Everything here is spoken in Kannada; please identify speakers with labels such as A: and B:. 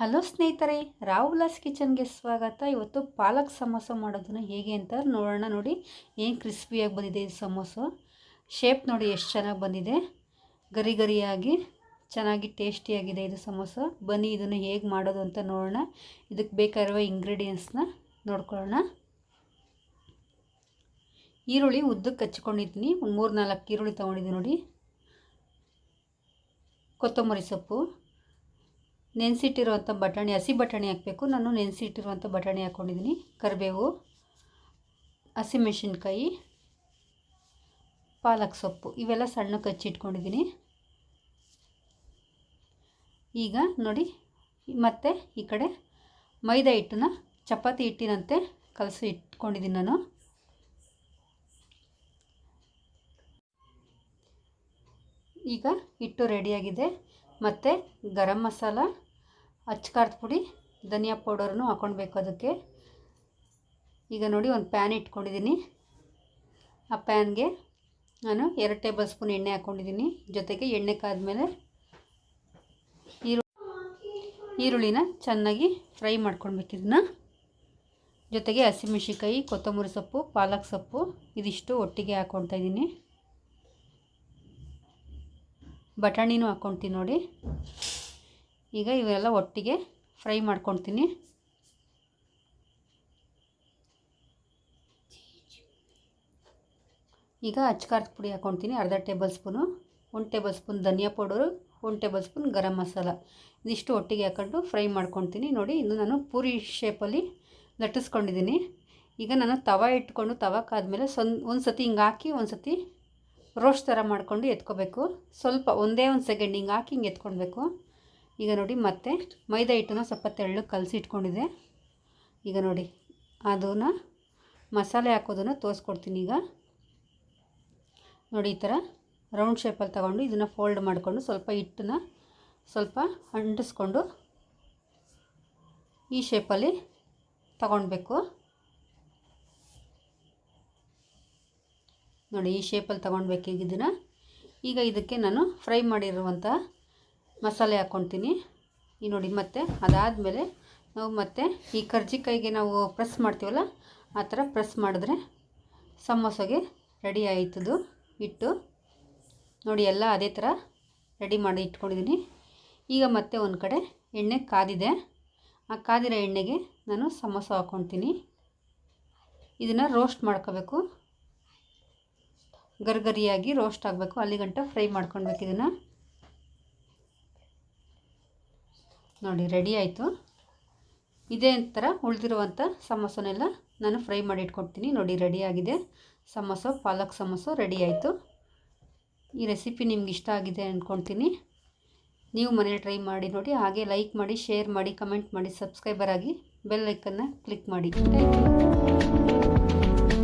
A: ಹಲೋ ಸ್ನೇಹಿತರೆ ರಾಹುಲಾಸ್ ಕಿಚನ್ಗೆ ಸ್ವಾಗತ. ಇವತ್ತು ಪಾಲಕ್ ಸಮೋಸ ಮಾಡೋದನ್ನು ಹೇಗೆ ಅಂತ ನೋಡೋಣ ನೋಡಿ. ಏನು ಕ್ರಿಸ್ಪಿಯಾಗಿ ಬಂದಿದೆ ಇದು ಸಮೋಸ. ಶೇಪ್ ನೋಡಿ ಎಷ್ಟು ಚೆನ್ನಾಗಿ ಬಂದಿದೆ. ಗರಿ ಗರಿಯಾಗಿ, ಚೆನ್ನಾಗಿ ಟೇಸ್ಟಿಯಾಗಿದೆ ಇದು ಸಮೋಸ. ಬನ್ನಿ ಇದನ್ನು ಹೇಗೆ ಮಾಡೋದು ಅಂತ ನೋಡೋಣ. ಇದಕ್ಕೆ ಬೇಕಾಗಿರುವ ಇಂಗ್ರೀಡಿಯೆಂಟ್ಸ್ನ ನೋಡ್ಕೊಳ್ಳೋಣ. ಈರುಳ್ಳಿ ಉದ್ದಕ್ಕೆ ಹಚ್ಕೊಂಡಿದ್ದೀನಿ. ಒಂದು ಮೂರು ನಾಲ್ಕು ಈರುಳ್ಳಿ ತೊಗೊಂಡಿದ್ದೀನಿ ನೋಡಿ. ಕೊತ್ತಂಬರಿ ಸೊಪ್ಪು. ನೆನೆಸಿಟ್ಟಿರುವಂಥ ಬಟಾಣಿ, ಹಸಿ ಬಟಾಣಿ ಹಾಕಬೇಕು. ನಾನು ನೆನೆಸಿಟ್ಟಿರುವಂಥ ಬಟಾಣಿ ಹಾಕ್ಕೊಂಡಿದ್ದೀನಿ. ಕರಿಬೇವು ಹಸಿಮೆಣಸಿನ್ಕಾಯಿ ಪಾಲಕ್ ಸೊಪ್ಪು, ಇವೆಲ್ಲ ಸಣ್ಣ ಕಚ್ಚಿಟ್ಕೊಂಡಿದ್ದೀನಿ ಈಗ ನೋಡಿ, ಮತ್ತೆ ಈ ಕಡೆ ಮೈದಾ ಹಿಟ್ಟನ್ನ ಚಪಾತಿ ಹಿಟ್ಟಿನಂತೆ ಕಲಸಿ ಇಟ್ಕೊಂಡಿದ್ದೀನಿ ನಾನು. ಈಗ ಹಿಟ್ಟು ರೆಡಿಯಾಗಿದೆ ಮತ್ತು ಗರಂ ಮಸಾಲ ಅಚ್ಕಾರದ ಪುಡಿ, ಧನಿಯಾ ಪೌಡರನ್ನು ಹಾಕೊಳ್ಬೇಕು ಅದಕ್ಕೆ. ಈಗ ನೋಡಿ ಒಂದು ಪ್ಯಾನ್ ಇಟ್ಕೊಂಡಿದ್ದೀನಿ. ಆ ಪ್ಯಾನ್ಗೆ ನಾನು ಎರಡು ಟೇಬಲ್ ಸ್ಪೂನ್ ಎಣ್ಣೆ ಹಾಕ್ಕೊಂಡಿದ್ದೀನಿ. ಜೊತೆಗೆ ಎಣ್ಣೆ ಕಾದ್ಮೇಲೆ ಈರು ಈರುಳ್ಳಿನ ಚೆನ್ನಾಗಿ ಫ್ರೈ ಮಾಡ್ಕೊಳ್ಬೇಕು ಇದನ್ನ. ಜೊತೆಗೆ ಹಸಿಮೆಣ್ಸಿನ್ಕಾಯಿ, ಕೊತ್ತಂಬರಿ ಸೊಪ್ಪು, ಪಾಲಕ್ ಸೊಪ್ಪು ಇದಿಷ್ಟು ಒಟ್ಟಿಗೆ ಹಾಕ್ಕೊಳ್ತಾ ಇದ್ದೀನಿ. ಬಟಾಣಿನೂ ಹಾಕ್ಕೊಳ್ತೀನಿ ನೋಡಿ. ಈಗ ಇವೆಲ್ಲ ಒಟ್ಟಿಗೆ ಫ್ರೈ ಮಾಡ್ಕೊಳ್ತೀನಿ. ಈಗ ಅಚ್ಕಾರದ ಪುಡಿ ಹಾಕ್ಕೊಳ್ತೀನಿ ಅರ್ಧ ಟೇಬಲ್ ಸ್ಪೂನು. ಒಂದು ಟೇಬಲ್ ಸ್ಪೂನ್ ಧನಿಯಾ ಪೌಡರು, ಒಂದು ಟೇಬಲ್ ಸ್ಪೂನ್ ಗರಂ ಮಸಾಲ. ಇದಿಷ್ಟು ಒಟ್ಟಿಗೆ ಹಾಕ್ಕೊಂಡು ಫ್ರೈ ಮಾಡ್ಕೊಳ್ತೀನಿ. ನೋಡಿ, ಇನ್ನು ನಾನು ಪೂರಿ ಶೇಪಲ್ಲಿ ಲಟ್ಟಿಸ್ಕೊಂಡಿದ್ದೀನಿ. ಈಗ ನಾನು ತವ ಇಟ್ಕೊಂಡು ತವಕ್ಕಾದ್ಮೇಲೆ ಸೊನ್ ಒಂದು ಸತಿ ಹಿಂಗೆ ಹಾಕಿ ಒಂದು ಸತಿ ರೋಸ್ಟ್ ಥರ ಮಾಡ್ಕೊಂಡು ಎತ್ಕೋಬೇಕು. ಸ್ವಲ್ಪ ಒಂದೇ ಒಂದು ಸೆಕೆಂಡ್ ಹಿಂಗೆ ಹಾಕಿ ಹಿಂಗೆ ಎತ್ಕೊಳ್ಬೇಕು. ಈಗ ನೋಡಿ ಮತ್ತೆ ಮೈದಾ ಹಿಟ್ಟನ್ನು ಸ್ವಲ್ಪ ತೆಳ್ಳು ಕಲಸಿ ಇಟ್ಕೊಂಡಿದೆ. ಈಗ ನೋಡಿ, ಅದನ್ನು ಮಸಾಲೆ ಹಾಕೋದನ್ನು ತೋರಿಸ್ಕೊಡ್ತೀನಿ ಈಗ. ನೋಡಿ ಈ ಥರ ರೌಂಡ್ ಶೇಪಲ್ಲಿ ತಗೊಂಡು ಇದನ್ನು ಫೋಲ್ಡ್ ಮಾಡಿಕೊಂಡು ಸ್ವಲ್ಪ ಹಿಟ್ಟನ್ನ ಸ್ವಲ್ಪ ಅಂಟಿಸ್ಕೊಂಡು ಈ ಶೇಪಲ್ಲಿ ತಗೊಳ್ಬೇಕು ನೋಡಿ ಈ ಶೇಪಲ್ಲಿ ತೊಗೊಳ್ಬೇಕೀಗ ಇದನ್ನು. ಈಗ ಇದಕ್ಕೆ ನಾನು ಫ್ರೈ ಮಾಡಿರುವಂಥ ಮಸಾಲೆ ಹಾಕ್ಕೊತೀನಿ ಈ ನೋಡಿ ಮತ್ತೆ ಅದಾದಮೇಲೆ ನಾವು ಮತ್ತೆ ಈ ಕರ್ಜಿಕಾಯಿಗೆ ನಾವು ಪ್ರೆಸ್ ಮಾಡ್ತೀವಲ್ಲ, ಆ ಥರ ಪ್ರೆಸ್ ಮಾಡಿದ್ರೆ ಸಮೋಸಗೆ ರೆಡಿ ಆಯ್ತದು ಇಟ್ಟು ನೋಡಿ ಎಲ್ಲ ಅದೇ ಥರ ರೆಡಿ ಮಾಡಿ ಇಟ್ಕೊಂಡಿದ್ದೀನಿ. ಈಗ ಮತ್ತೆ ಒಂದು ಕಡೆ ಎಣ್ಣೆ ಕಾದಿದೆ. ಆ ಕಾದಿರೋ ಎಣ್ಣೆಗೆ ನಾನು ಸಮೋಸ ಹಾಕ್ಕೊತೀನಿ ಇದನ್ನು ರೋಸ್ಟ್ ಮಾಡ್ಕೋಬೇಕು. ಗರ್ಗರಿಯಾಗಿ ರೋಸ್ಟ್ ಆಗಬೇಕು. ಅಲ್ಲಿಗಂಟ ಫ್ರೈ ಮಾಡ್ಕೊಳ್ಬೇಕು ಇದನ್ನು. ನೋಡಿ ರೆಡಿ ಆಯಿತು. ಇದೇ ಥರ ಉಳಿದಿರುವಂಥ ಸಮೋಸನೆಲ್ಲ ನಾನು ಫ್ರೈ ಮಾಡಿ ಇಟ್ಕೊಡ್ತೀನಿ ನೋಡಿ ರೆಡಿಯಾಗಿದೆ ಸಮೋಸ ಪಾಲಕ್ ಸಮೋಸ ರೆಡಿ ಆಯಿತು. ಈ ರೆಸಿಪಿ ನಿಮ್ಗೆ ಇಷ್ಟ ಆಗಿದೆ ಅಂದ್ಕೊಳ್ತೀನಿ ನೀವು ಮನೇಲಿ ಟ್ರೈ ಮಾಡಿ ನೋಡಿ, ಹಾಗೆ ಲೈಕ್ ಮಾಡಿ ಶೇರ್ ಮಾಡಿ ಕಮೆಂಟ್ ಮಾಡಿ ಸಬ್ಸ್ಕ್ರೈಬರ್ ಆಗಿ ಬೆಲ್ ಐಕನ್ನ ಕ್ಲಿಕ್ ಮಾಡಿ. Thank you